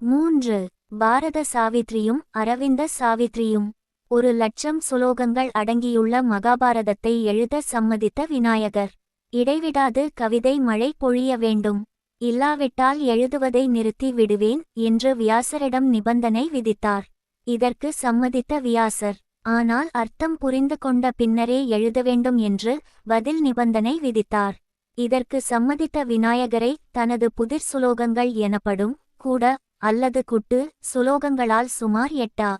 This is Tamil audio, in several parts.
மூன்று பாரத சாவித்ரியும் அரவிந்த சாவித்ரியும் ஒரு லட்சம் சுலோகங்கள் அடங்கியுள்ள மகாபாரதத்தை எழுத சம்மதித்த விநாயகர். இடைவிடாது கவிதை மழை பொழிய வேண்டும். இல்லாவிட்டால் எழுதுவதை நிறுத்தி விடுவேன் என்று வியாசரிடம் நிபந்தனை விதித்தார். இதற்கு சம்மதித்த வியாசர். ஆனால் அர்த்தம் புரிந்து கொண்ட பின்னரே எழுத வேண்டும் என்று பதில் நிபந்தனை விதித்தார். இதற்கு சம்மதித்த விநாயகரை தனது புதிர் சுலோகங்கள் எனப்படும் கூட அல்லது குட்டு சுலோகங்களால் சுமார் எட்டா.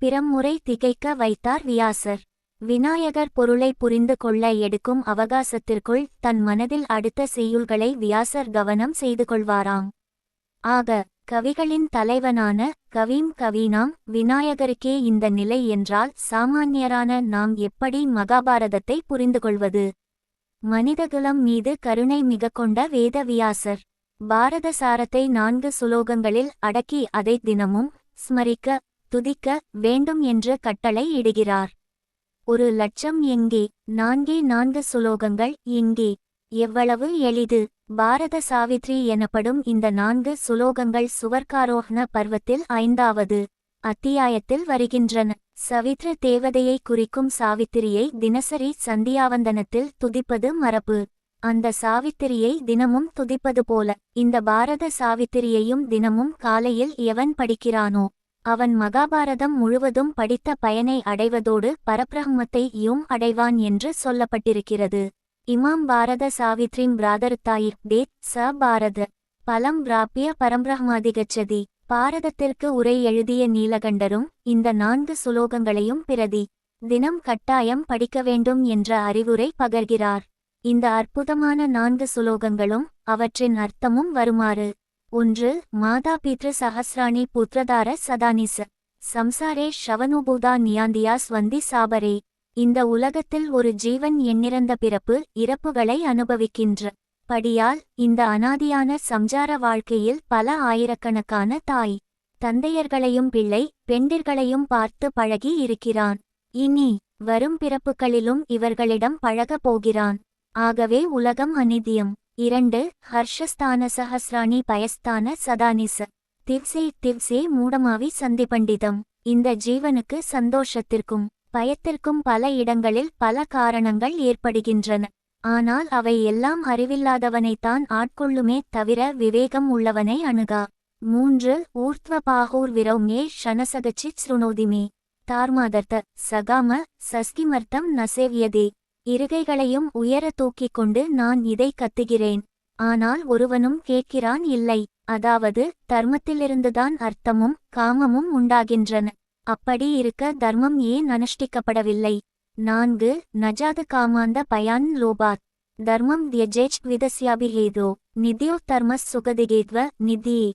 பிறமுறை திகைக்க வைத்தார் வியாசர். விநாயகர் பொருளை புரிந்து கொள்ள எடுக்கும் அவகாசத்திற்குள் தன் மனதில் அடுத்த செய்யுள்களை வியாசர் கவனம் செய்து கொள்வாராம். ஆக கவிகளின் தலைவனான கவீம் கவீனாம் விநாயகருக்கே இந்த நிலை என்றால் சாமானியரான நாம் எப்படி மகாபாரதத்தை புரிந்து கொள்வது? மனிதகுலம் மீது கருணை மிக கொண்ட வேத வியாசர். பாரத சாரத்தை நான்கு சுலோகங்களில் அடக்கி அதை தினமும் ஸ்மரிக்க துதிக்க வேண்டும் என்று கட்டளை இடுகிறார். ஒரு லட்சம் எங்கே? நான்கே நான்கு சுலோகங்கள் எங்கே? எவ்வளவு எளிது! பாரத சாவித்ரி எனப்படும் இந்த நான்கு சுலோகங்கள் சுவர்க்காரோஹண பர்வத்தில் ஐந்தாவது அத்தியாயத்தில் வருகின்றன. சவித்ர தேவதையை குறிக்கும் சாவித்திரியை தினசரி சந்தியாவந்தனத்தில் துதிப்பது மரபு. அந்த சாவித்திரியை தினமும் துதிப்பது போல இந்த பாரத சாவித்திரியையும் தினமும் காலையில் எவன் படிக்கிறானோ அவன் மகாபாரதம் முழுவதும் படித்த பயனை அடைவதோடு பரபிரம்மத்தை யும் அடைவான் என்று சொல்லப்பட்டிருக்கிறது. இமாம் பாரத சாவித்ரிம் பிராதருத்தாயி தேத் ச பாரத. பலம் பிராப்பிய பரம்பிரஹ்மாதிகச்சதி. பாரதத்திற்கு உரை எழுதிய நீலகண்டரும் இந்த நான்கு சுலோகங்களையும் பிரதி தினம் கட்டாயம் படிக்க வேண்டும் என்ற அறிவுரை பகர்கிறார். இந்த அற்புதமான நான்கு சுலோகங்களும் அவற்றின் அர்த்தமும் வருமாறு. ஒன்று மாதா பித்ரு சஹஸ்ராணி புத்ரதார சதானிச. சம்சாரே ஷவனுபூதா நியாந்தியா ஸ்வந்தி சாபரே. இந்த உலகத்தில் ஒரு ஜீவன் எண்ணிறந்த பிறப்பு இறப்புகளை அனுபவிக்கின்ற படியால் இந்த அனாதியான சம்சார வாழ்க்கையில் பல ஆயிரக்கணக்கான தாய் தந்தையர்களையும் பிள்ளை பெண்டிர்களையும் பார்த்து பழகி இருக்கிறான். இனி வரும் பிறப்புகளிலும் இவர்களிடம் பழகப் போகிறான். ஆகவே உலகம் அநிதியம். இரண்டு ஹர்ஷஸ்தான சஹஸ்ராணி பயஸ்தான சதானிச. திவ்சே திவ்சே மூடமாவி சந்திபண்டிதம். இந்த ஜீவனுக்கு சந்தோஷத்திற்கும் பயத்திற்கும் பல இடங்களில் பல காரணங்கள் ஏற்படுகின்றன. ஆனால் அவை எல்லாம் அறிவில்லாதவனைத்தான் ஆட்கொள்ளுமே தவிர விவேகம் உள்ளவனை அணுகா. மூன்று ஊர்த்வ பாகூர் விரௌமே ஷனசகச்சி ஸ்ருணோதிமே. தார்மாதர்த்த சகாம சஸ்கிமர்த்தம் நசேவியதே. இருகைகளையும் உயர தூக்கிக் கொண்டு நான் இதை கத்துகிறேன். ஆனால் ஒருவனும் கேட்கிறான் இல்லை. அதாவது தர்மத்திலிருந்துதான் அர்த்தமும் காமமும் உண்டாகின்றன. அப்படி இருக்க தர்மம் ஏன் அனுஷ்டிக்கப்படவில்லை? நான்கு நஜாது காமாந்த பயான் லோபாத். தர்மம் தியஜேஜ் விதஸ்யாபிஹேதோ. நித்யோ தர்மஸ் சுகதிகேத்வ நிதி.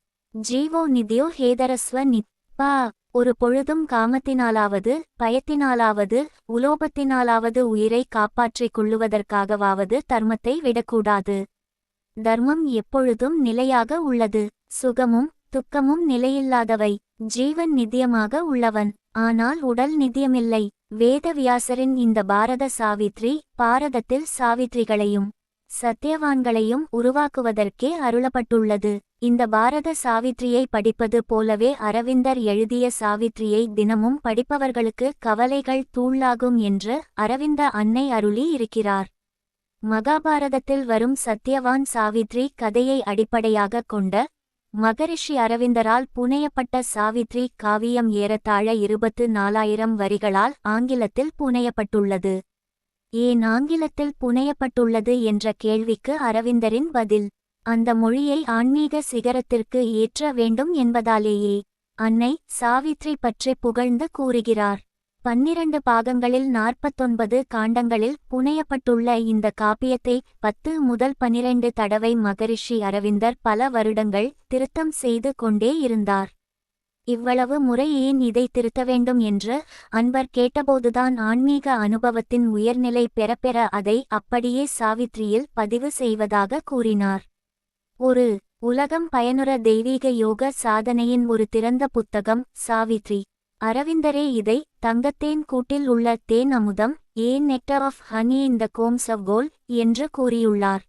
ஜீவோ நிதியோ ஹேதரஸ்வ நித். பா. ஒரு பொழுதும் காமத்தினாலாவது பயத்தினாலாவது உலோபத்தினாலாவது உயிரை காப்பாற்றிக் கொள்ளுவதற்காகவாவது தர்மத்தை விடக்கூடாது. தர்மம் எப்பொழுதும் நிலையாக உள்ளது. சுகமும் துக்கமும் நிலையில்லாதவை. ஜீவன் நித்தியமாக உள்ளவன். ஆனால் உடல் நித்தியமில்லை. வேதவியாசரின் இந்த பாரத சாவித்ரி பாரதத்தில் சாவித்ரிகளையும் சத்தியவான்களையும் உருவாக்குவதற்கே அருளப்பட்டுள்ளது. இந்த பாரத சாவித்ரியை படிப்பது போலவே அரவிந்தர் எழுதிய சாவித்ரியை தினமும் படிப்பவர்களுக்கு கவலைகள் தூளாகும் என்று அரவிந்த அன்னை அருளி இருக்கிறார். மகாபாரதத்தில் வரும் சத்தியவான் சாவித்ரி கதையை அடிப்படையாகக் கொண்ட மகரிஷி அரவிந்தரால் புனையப்பட்ட சாவித்ரி காவியம் ஏறத்தாழ இருபத்து நாலாயிரம் வரிகளால் ஆங்கிலத்தில் புனையப்பட்டுள்ளது. ஏன் ஆங்கிலத்தில் புனையப்பட்டுள்ளது என்ற கேள்விக்கு அரவிந்தரின் பதில் அந்த மொழியை ஆன்மீக சிகரத்திற்கு ஏற்ற வேண்டும் என்பதாலேயே அன்னை சாவித்ரி பற்றி புகழ்ந்து கூறுகிறார். பன்னிரண்டு பாகங்களில் நாற்பத்தொன்பது காண்டங்களில் புனையப்பட்டுள்ள இந்த காப்பியத்தை பத்து முதல் பனிரெண்டு தடவை மகரிஷி அரவிந்தர் பல வருடங்கள் திருத்தம் செய்து கொண்டே இருந்தார். இவ்வளவு முறை ஏன் இதை திருத்த வேண்டும் என்று அன்பர் கேட்டபோதுதான் ஆன்மீக அனுபவத்தின் உயர்நிலை பெறப்பெற அதை அப்படியே சாவித்ரியில் பதிவு செய்வதாக கூறினார். ஒரு உலகம் பயனுற தெய்வீக யோக சாதனையின் ஒரு திறந்த புத்தகம் சாவித்ரி. அரவிந்தரே இதை தங்கத்தேன் கூட்டில் உள்ள தேன் அமுதம் ஏன் nectar of honey in the combs of gold என்று கூறியுள்ளார்.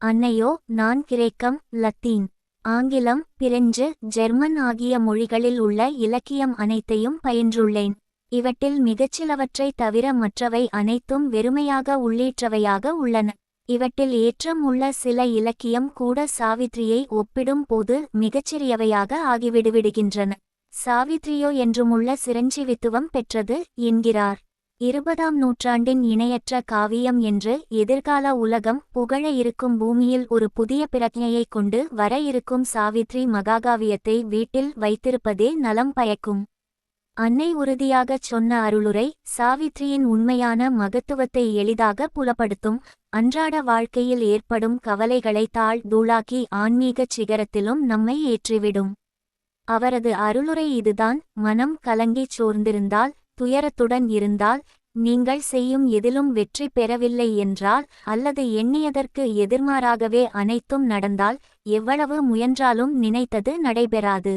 அன்னையோ நான் கிரேக்கம் லத்தீன். ஆங்கிலம் பிரெஞ்சு ஜெர்மன் ஆகிய மொழிகளில் உள்ள இலக்கியம் அனைத்தையும் பயின்றுள்ளேன். இவற்றில் மிகச்சிலவற்றை தவிர மற்றவை அனைத்தும் வெறுமையாக உள்ளேற்றவையாக உள்ளன. இவற்றில் ஏற்றம் உள்ள சில இலக்கியம் கூட சாவித்ரியை ஒப்பிடும் போது மிகச்சிறியவையாக ஆகிவிடுவிடுகின்றன. சாவித்ரியோ என்றுமுள்ள சிரஞ்சீவித்துவம் பெற்றது என்கிறார். இருபதாம் நூற்றாண்டின் இணையற்ற காவியம் என்று எதிர்கால உலகம் புகழ இருக்கும் பூமியில் ஒரு புதிய பிரஜையை கொண்டு வர இருக்கும் சாவித்ரி மகாகாவியத்தை வீட்டில் வைத்திருப்பதே நலம் பயக்கும். அன்னை உறுதியாகச் சொன்ன அருளுரை சாவித்ரியின் உண்மையான மகத்துவத்தை எளிதாக புலப்படுத்தும். அன்றாட வாழ்க்கையில் ஏற்படும் கவலைகளை தாழ் தூளாக்கி ஆன்மீகச் சிகரத்திலும் நம்மை ஏற்றிவிடும். அவரது அருளுரை இதுதான். மனம் கலங்கிச் சோர்ந்திருந்தால் துயரத்துடன் இருந்தால் நீங்கள் செய்யும் எதிலும் வெற்றி பெறவில்லை என்றால் அல்லது எண்ணியதற்கு எதிர்மாறாகவே அனைத்தும் நடந்தால் எவ்வளவு முயன்றாலும் நினைத்தது நடைபெறாது.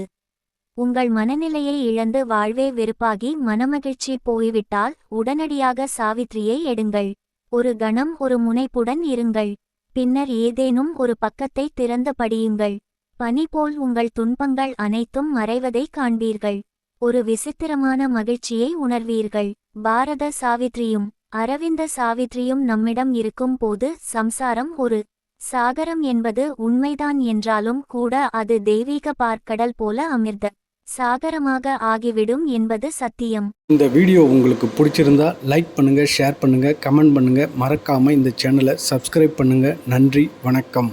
உங்கள் மனநிலையை இழந்து வாழ்வே வெறுப்பாகி மனமகிழ்ச்சி போய்விட்டால் உடனடியாக சாவித்ரியை எடுங்கள். ஒரு கணம் ஒரு முனைப்புடன் இருங்கள். பின்னர் ஏதேனும் ஒரு பக்கத்தை திறந்து படியுங்கள். பனி போல் உங்கள் துன்பங்கள் அனைத்தும் மறைவதை காண்பீர்கள். ஒரு விசித்திரமான மகிழ்ச்சியை உணர்வீர்கள். பாரத சாவித்ரியும் அரவிந்த சாவித்ரியும் நம்மிடம் இருக்கும் போது சம்சாரம் ஒரு சாகரம் என்பது உண்மைதான் என்றாலும் கூட அது தெய்வீக பார்க்கடல் போல அமிர்த சாகரமாக ஆகிவிடும் என்பது சத்தியம். இந்த வீடியோ உங்களுக்கு பிடிச்சிருந்தா லைக் பண்ணுங்க ஷேர் பண்ணுங்க கமெண்ட் பண்ணுங்க. மறக்காம இந்த சேனலை சப்ஸ்கிரைப் பண்ணுங்க. நன்றி வணக்கம்.